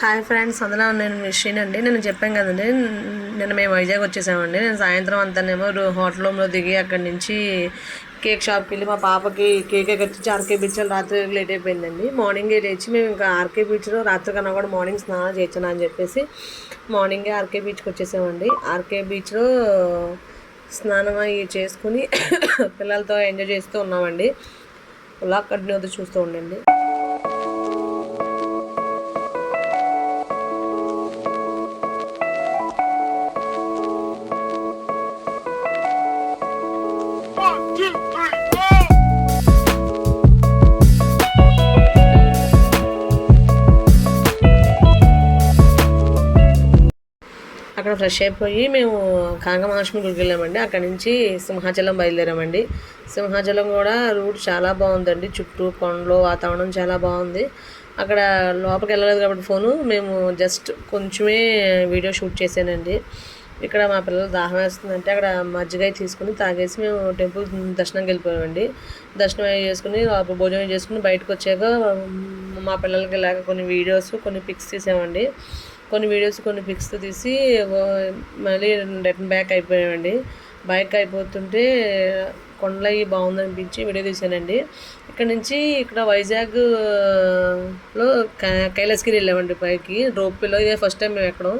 Hi friends అందులో నేను machine అండి. నేను చెప్పాను కదండి నిన్న మేము వైజాగ్ వచ్చేసామండి. నేను సాయంత్రం అంతానేమో హోటల్ రూమ్లో దిగి అక్కడి నుంచి కేక్ షాప్కి వెళ్ళి మా పాపకి కేక్ కట్టించి ఆర్కే బీచ్లో రాత్రి లేట్ అయిపోయిందండి. మార్నింగే లేచి మేము ఇంకా ఆర్కే బీచ్లో రాత్రి కన్నా కూడా మార్నింగ్ స్నానం చేయొచ్చునా అని చెప్పేసి మార్నింగే ఆర్కే బీచ్కి వచ్చేసామండి. ఆర్కే బీచ్లో స్నానం అవి చేసుకుని పిల్లలతో ఎంజాయ్ చేస్తూ ఉన్నామండి. అలా కంటిన్యూ చూస్తూ ఉండండి. అక్కడ ఫ్రెష్ అయిపోయి మేము కాంగమహాలక్ష్మి గుడికి వెళ్ళామండి. అక్కడ నుంచి సింహాచలం బయలుదేరామండి. సింహాచలం కూడా రూట్ చాలా బాగుందండి. చుట్టూ కొండలు వాతావరణం చాలా బాగుంది. అక్కడ లోపలికి వెళ్ళలేదు కాబట్టి ఫోను. మేము జస్ట్ కొంచెమే వీడియో షూట్ చేశానండి. ఇక్కడ మా పిల్లలు దాహం వేస్తుందంటే అక్కడ మజ్జిగ తీసుకుని తాగేసి మేము టెంపుల్ దర్శనంకి వెళ్ళిపోయామండి. దర్శనం చేసుకుని లోపల భోజనం చేసుకుని బయటకు వచ్చాక మా పిల్లలకి ఇలాగ కొన్ని వీడియోస్ కొన్ని పిక్స్ తీసామండి. కొన్ని వీడియోస్ కొన్ని పిక్స్ తీసి మళ్ళీ రిటర్న్ బ్యాక్ అయిపోయామండి. బైక్ అయిపోతుంటే కొండలవి బాగుందనిపించి వీడియో తీసానండి ఇక్కడ నుంచి ఇక్కడ వైజాగ్లో కైలాసగిరి వెళ్ళామండి పైకి. రోప్వేలో ఇదే ఫస్ట్ టైం మేము ఎక్కడం.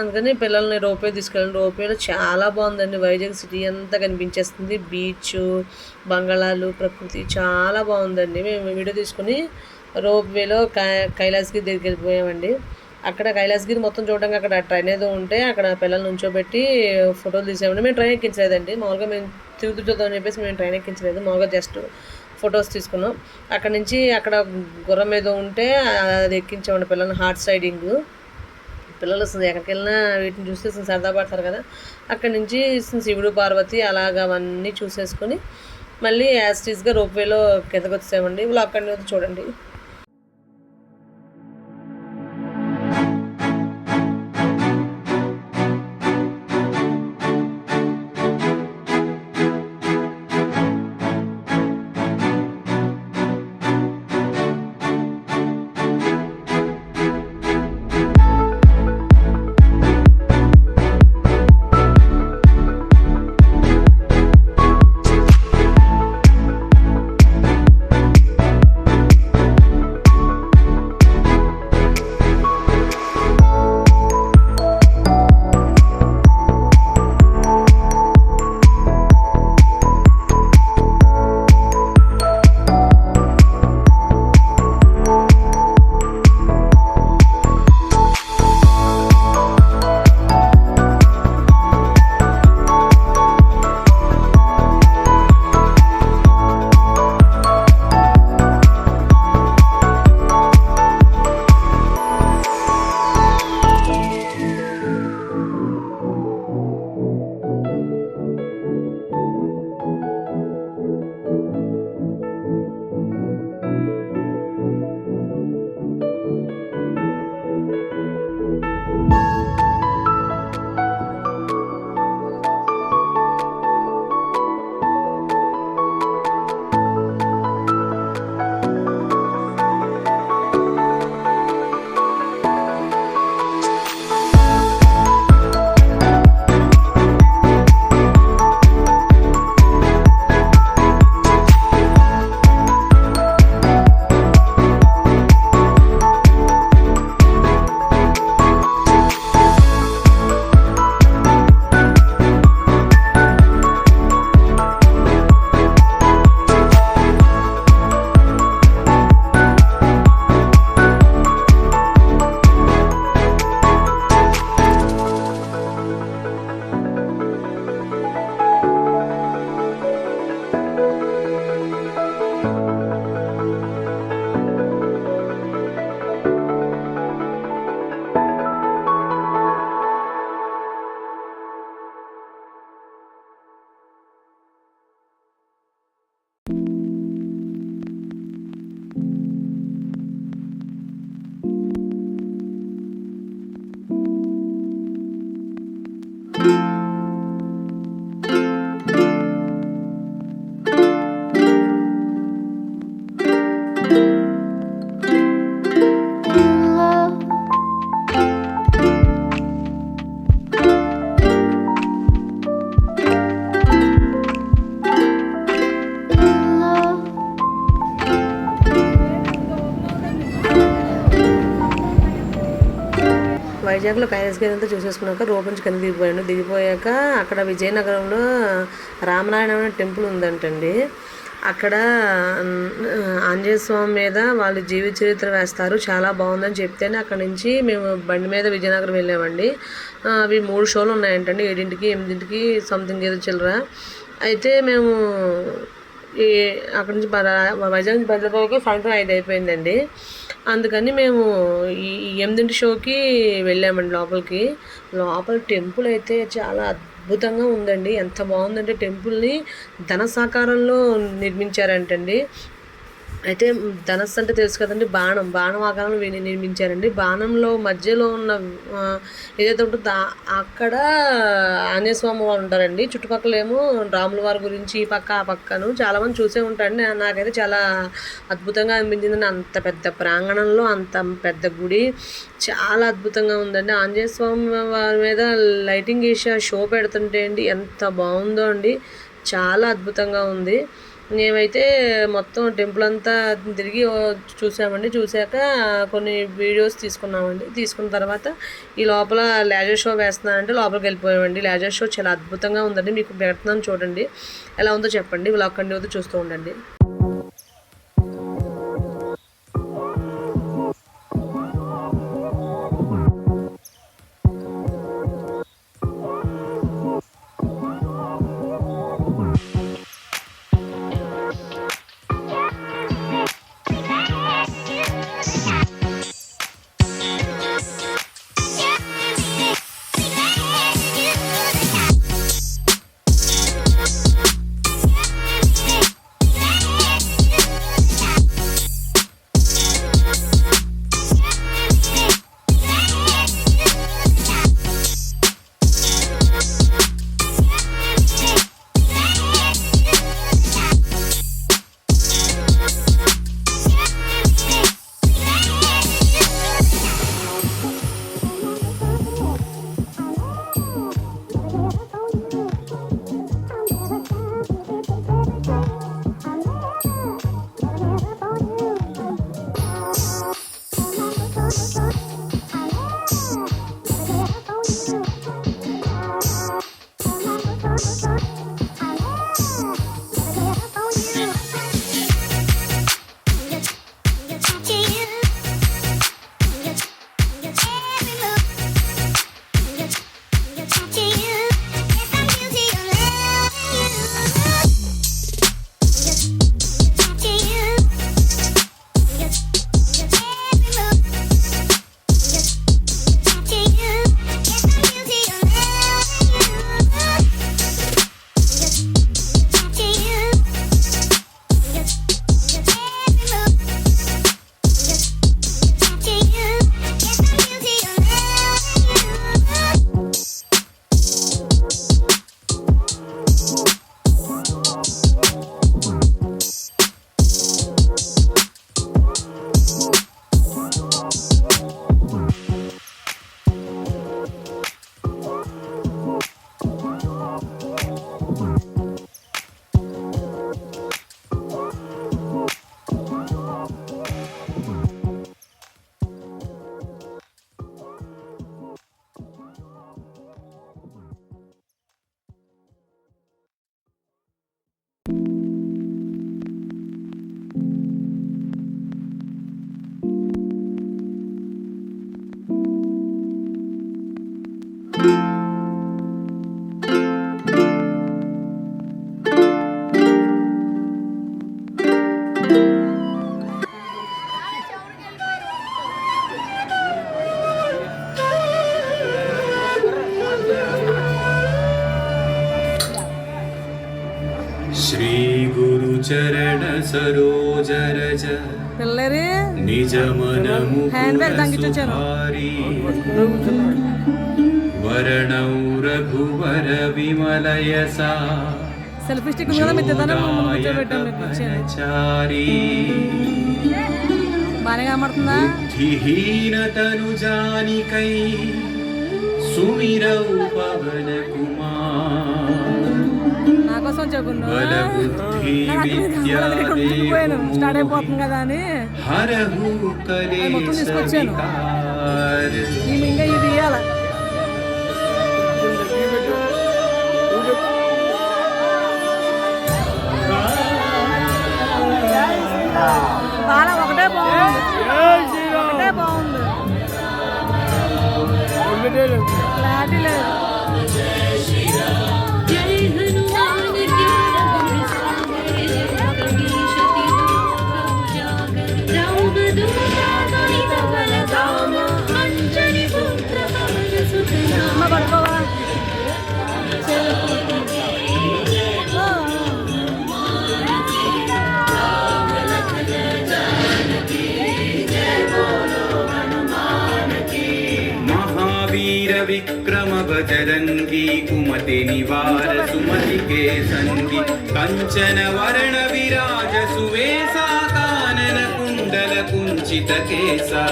అందుకని పిల్లల్ని రోపే తీసుకెళ్ళండి. రోపేలో చాలా బాగుందండి. వైజాగ్ సిటీ అంతా కనిపించేస్తుంది. బీచ్ బంగాళాలు ప్రకృతి చాలా బాగుందండి. మేము వీడియో తీసుకుని రోప్వేలో కై కైలాసగిరి దగ్గరికి వెళ్ళిపోయామండి. అక్కడ కైలాసగిరి మొత్తం చూడడానికి అక్కడ ట్రైన్ ఏదో ఉంటే అక్కడ పిల్లల్ని నుంచోబెట్టి ఫోటోలు తీసామండి మేము ట్రైన్ ఎక్కించలేదండి. మామూలుగా మేము తిరుగుతూ చూద్దామని చెప్పేసి మేము ట్రైన్ ఎక్కించలేదు. మామూలుగా జస్ట్ ఫొటోస్ తీసుకున్నాం. అక్కడ నుంచి అక్కడ గుర్రం ఏదో ఉంటే అది ఎక్కించామండి పిల్లల్ని హార్ట్ సైడింగ్ పిల్లలు వస్తుంది ఎక్కడికి వెళ్ళినా వీటిని చూస్తే సరదా పడతారు కదా. అక్కడి నుంచి శివుడు పార్వతి అలాగ అవన్నీ చూసేసుకొని మళ్ళీ యాస్టీస్గా రోప్వేలో కిందకు వచ్చామండి ఇలా అక్కడి నుంచి చూడండి. ప్యాలెస్ కైలాస్ అంతా చూసేసుకున్నాక రోడ్ నుంచి కింద దిగిపోయాను. దిగిపోయాక అక్కడ విజయనగరంలో రామనారాయణ టెంపుల్ ఉందంటండి. అక్కడ ఆంజనేయస్వామి ఆంజనేయ స్వామి మీద వాళ్ళు జీవిత చరిత్ర వేస్తారు. చాలా బాగుందని చెప్తేనే అక్కడ నుంచి మేము బండి మీద విజయనగరం వెళ్ళామండి. అవి మూడు షోలు ఉన్నాయంటండి. ఏడింటికి ఎనిమిదింటికి సంథింగ్ ఏదో చిల్లర. అయితే మేము ఈ అక్కడి నుంచి వైజాగ్ నుంచి బయలుదేరికి సాయంత్రం ఐదు అయిపోయిందండి. అందుకని మేము ఈ ఈ ఎనిమిదింటి షోకి వెళ్ళామండి లోపలికి. లోపల టెంపుల్ అయితే చాలా అద్భుతంగా ఉందండి. ఎంత బాగుందంటే టెంపుల్ని ధన సాకారంలో నిర్మించారంటండి. అయితే ధనస్సు అంటే తెలుసు కదండి బాణం. బాణం ఆకారంలో నిర్మించారండి. బాణంలో మధ్యలో ఉన్న ఏదైతే ఉంటుందో దా అక్కడ ఆంజనేయ స్వామి వారు ఉంటారండి. చుట్టుపక్కల ఏమో రాముల వారి గురించి ఈ పక్క ఆ పక్కను చాలామంది చూసే ఉంటారండి. నాకైతే చాలా అద్భుతంగా అనిపించిందండి. అంత పెద్ద ప్రాంగణంలో అంత పెద్ద గుడి చాలా అద్భుతంగా ఉందండి. ఆంజనేయ స్వామి వారి మీద లైటింగ్ వేసి ఆ షో పెడుతుంటే అండి ఎంత బాగుందో అండి. చాలా అద్భుతంగా ఉంది. మేమైతే మొత్తం టెంపుల్ అంతా తిరిగి చూసామండి. చూశాక కొన్ని వీడియోస్ తీసుకున్నామండి. తీసుకున్న తర్వాత ఈ లోపల లేజర్ షో వేస్తున్నానంటే లోపలికి వెళ్ళిపోయామండి. లేజర్ షో చాలా అద్భుతంగా ఉందండి. మీకు పెడుతున్నాను చూడండి. ఎలా ఉందో చెప్పండి. ఇలా కండి వద్ద చూస్తూ ఉండండి. సరోజరజ పిల్లరే నిజమనము హ్యాండ్ బ్యాగ్ దంగిచొచ్చారు వరణౌ రఘువర విమలయసా సెల్ఫీ స్టిక్ మీద మీ తెదనం కూర్చోబెట్టాం మీకు వచ్చాను బాగానే కనబడుతుందా బుద్ధిహీనతను జానికై సుమిరౌ పవన కుమార్ కోసం చెప్పున్నా స్టార్ట్ అయిపోతుంది కదా అని. మొత్తం తీసుకొచ్చాను. ఇంకా ఇది ఒకటే లేదు. కుమతి నివార సుమతికే సంగి కంచన వరణ విరాజ సువేసా కానన కుండల కుంచిత కేసా.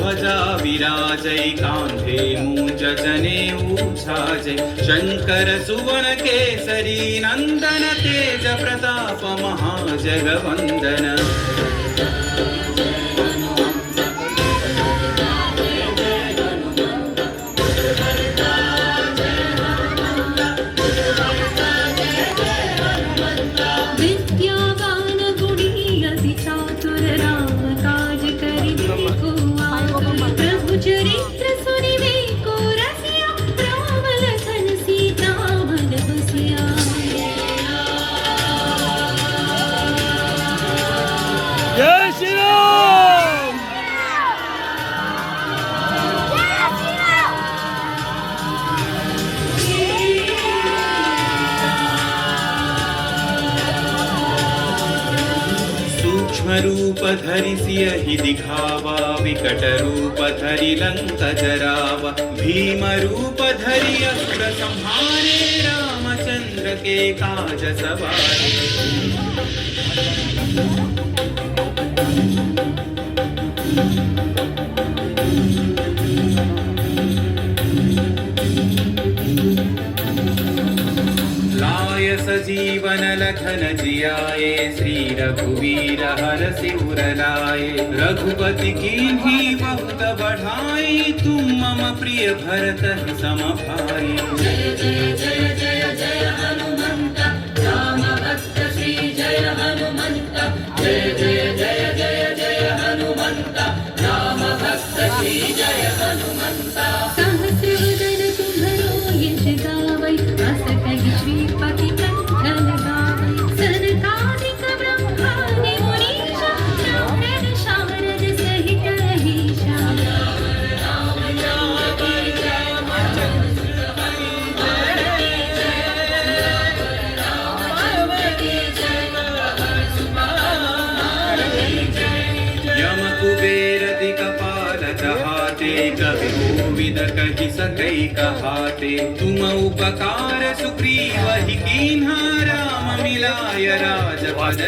వజ్ర విరాజై కాంత ूच जने ऊसा च शङ्करसुवनकेसरीनन्दन तेजप्रतापमहाजगवन्दन रूप धरि दिघावा विकट रूप धरि लङ्क जरावा भीमरूप धरि अस्त्र संहारे रामचन्द्र के काज सवारे जियाए श्री रघुवीर हर सिर लाए रघुपति की भी बहुत बढ़ाई, तुम मम प्रिय भरत सम भाई कहाते तुम उपकार सुग्रीव ही कीन्हा राम मिलाय राजपद।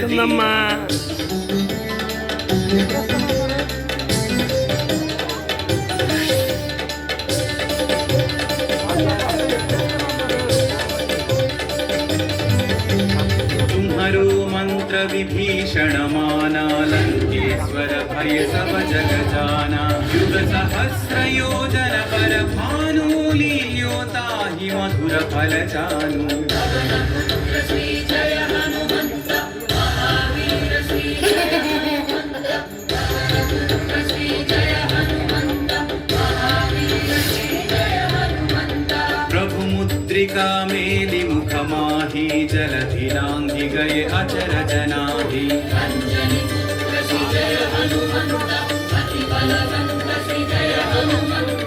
तुम्हरो मंत्र विभीषण माना लंकेश्वर भय सब जग जाना युग सहस्र फलचानु। प्रभुमुद्रिका मेलि मुखमाहि जलधिनाङ्गि गए अचर जनाहि जय हनुमन्त।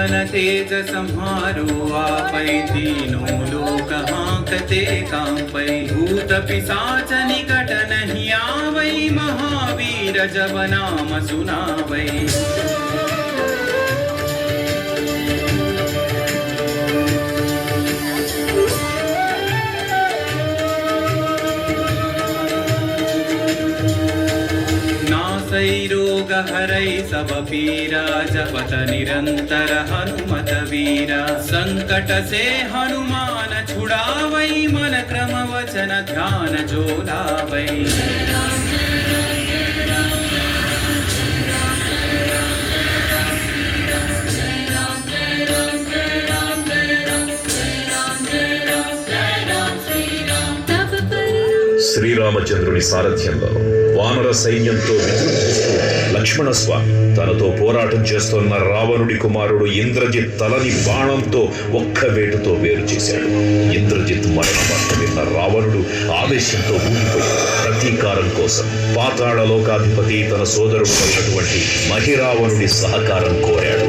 आपन तेज संहारो, आपै तीनों लोक हाकते कांपै। भूत पिशाच निकट नहीं आवै, महावीर जब नाम सुनावै। रोग हरै सब पीरा जपत निरंतर हनुमत वीरा संकट से हनुमान छुड़ावै मन क्रम वचन ध्यान जो लावै तब पर శ్రీరామచంద్రుని సారథ్యంలో వానర సైన్యంతో విజృంభిస్తూ లక్ష్మణస్వామి తనతో పోరాటం చేస్తున్న రావణుడి కుమారుడు ఇంద్రజిత్ తలని బాణంతో ఒక్క వేటుతో వేరు చేశాడు. ఇంద్రజిత్ మరణ వార్త విన్న రావణుడు ఆవేశంతో ఊగిపోయి ప్రతీకారం కోసం పాతాళ లోకాధిపతి తన సోదరుడు అయినటువంటి మహిరావణుడి సహకారం కోరాడు.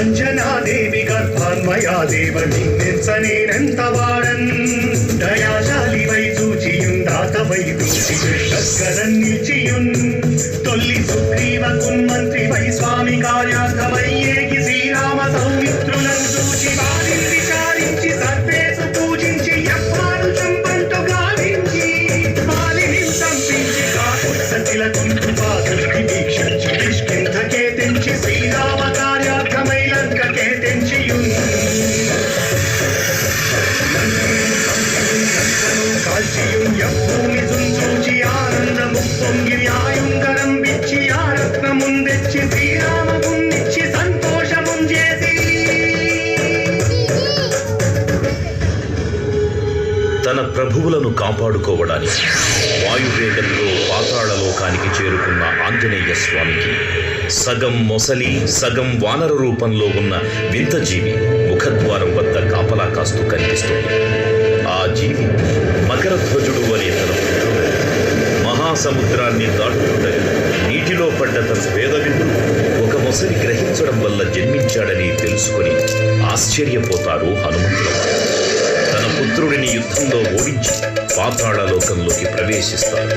అంజనాదేవి గర్భాన్మయా దేవ నిన్నెంత వాడన్ దయాశాలి వై చూచియుందాత వై దూచి కృష్ణస్కరన్ కాపాడుకోవడానికి వాయువేగంలో పాతాళలోకానికి చేరుకున్న ఆంజనేయ స్వామికి. సగం మొసలి సగం వానర రూపంలో ఉన్న వింత జీవి ముఖద్వారం వద్ద కాపలా కాస్తూ కనిపిస్తుంది. ఆ జీవి మకరధ్వజుడు అనే తన పుత్రుడు మహాసముద్రాన్ని దాటుతుండగా నీటిలో పడ్డ తన వేదవిందుడు ఒక మొసలి గ్రహించడం వల్ల జన్మించాడని తెలుసుకుని ఆశ్చర్యపోతారు హనుమంతుడు తన పుత్రుడిని యుద్ధంలో ఓడించి పాతాళ లోకంలోకి ప్రవేశిస్తాడు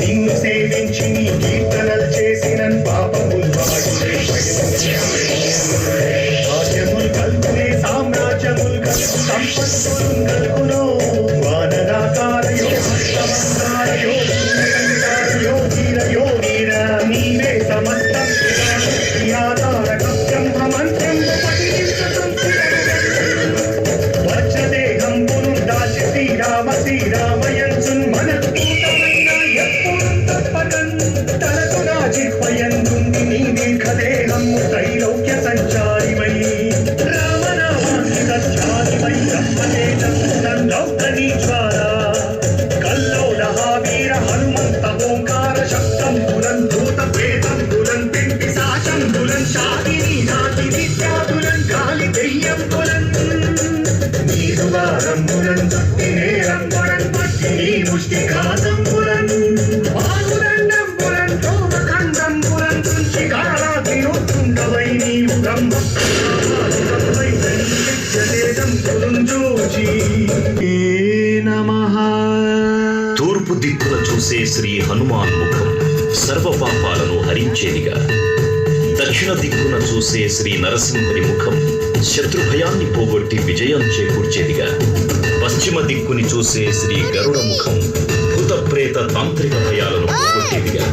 నిన్ను సేవించి నీ కీర్తనలు తూర్పు దిక్కున చూసే శ్రీ హనుమాన్ ముఖం సర్వ పాపాలను హరించేదిగా. దక్షిణ దిక్కున చూసే శ్రీ నరసింహుని ముఖం శత్రు భయాన్ని పోగొట్టి విజయం చేకూర్చేదిగా. పశ్చిమ దిక్కుని చూసే శ్రీ గరుడ ముఖం భూత ప్రేత తాంత్రిక భయాలను పోగొట్టేదిగా.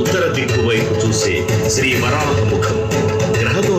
ఉత్తర దిక్కు వైపు చూసే శ్రీ వరాహ ముఖం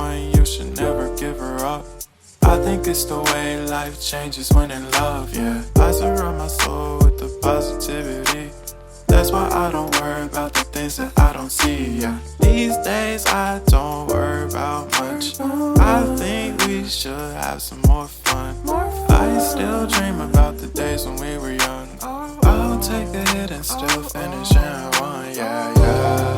One, you should never give her up. I think it's the way life changes when in love, yeah. I surround my soul with the positivity. That's why I don't worry about the things that I don't see, yeah. These days I don't worry about much. I think we should have some more fun. I still dream about the days when we were young. I'll take a hit and still finish in one, yeah, yeah.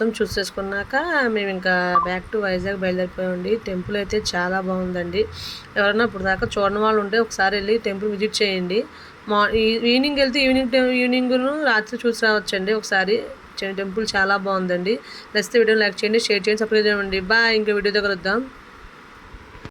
మొత్తం చూసేసుకున్నాక మేము ఇంకా back to Vizag బయలుదేరిపోయామండి temple అయితే చాలా బాగుందండి. ఎవరైనా ఇప్పుడు దాకా చూడని వాళ్ళు ఉంటే ఒకసారి వెళ్ళి టెంపుల్ విజిట్ చేయండి. మా ఈవినింగ్ వెళ్తే ఈవినింగ్ ఈవినింగ్ను రాత్రి చూసి రావచ్చండి ఒకసారి. టెంపుల్ చాలా బాగుందండి. నచ్చితే వీడియో లైక్ చేయండి షేర్ చేయండి సబ్స్క్రైబ్ చేయండి. బాయ్ ఇంకో వీడియోతో కలుద్దాం.